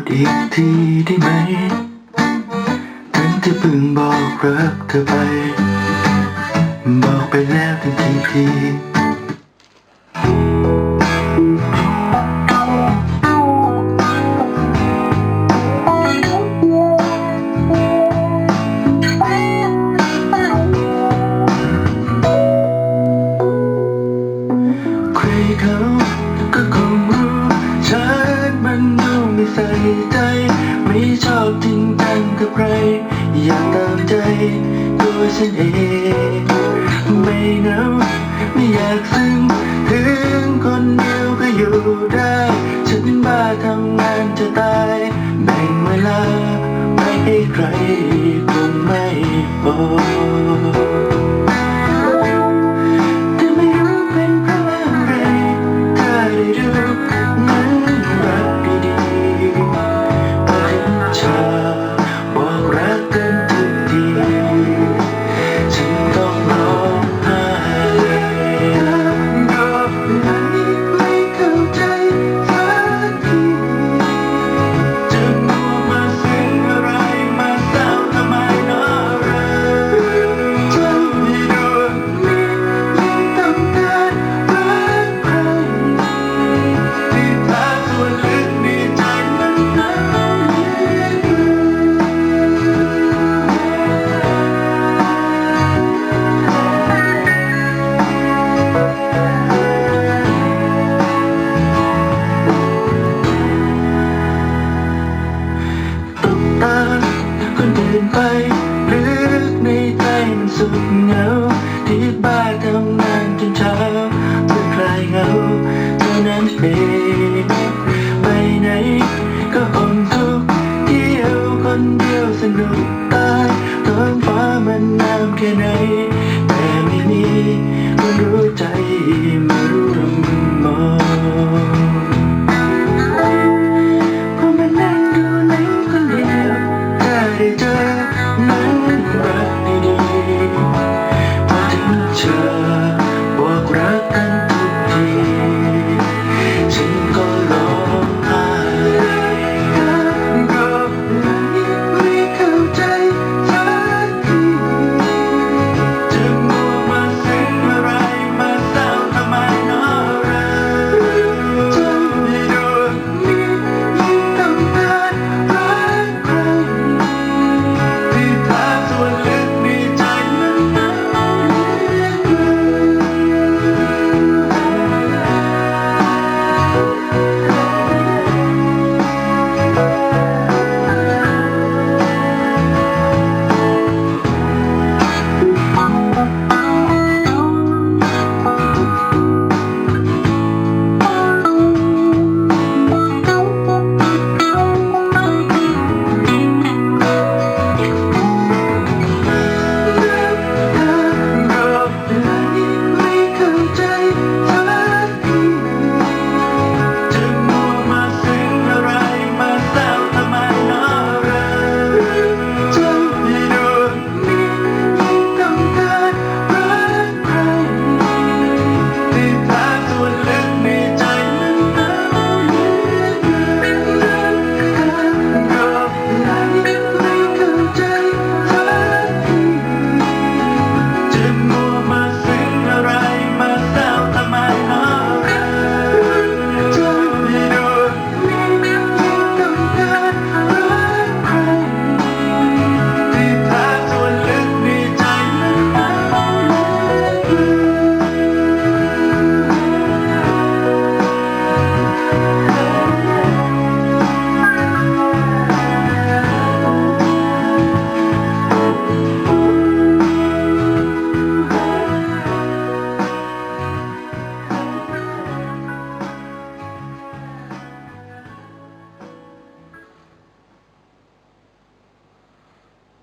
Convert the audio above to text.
ดอีกทีได้ไหมทั้งที่เพิ่งบอกรักเธอไป บอกไปแล้วทันทีที ฉันเองไม่เหงาไม่อยากซึ้งถึงคนเดียวก็อยู่ได้ ฉันบ้าทำงานจะตายแบ่งเวลาไม่ให้ใครคงไม่พอ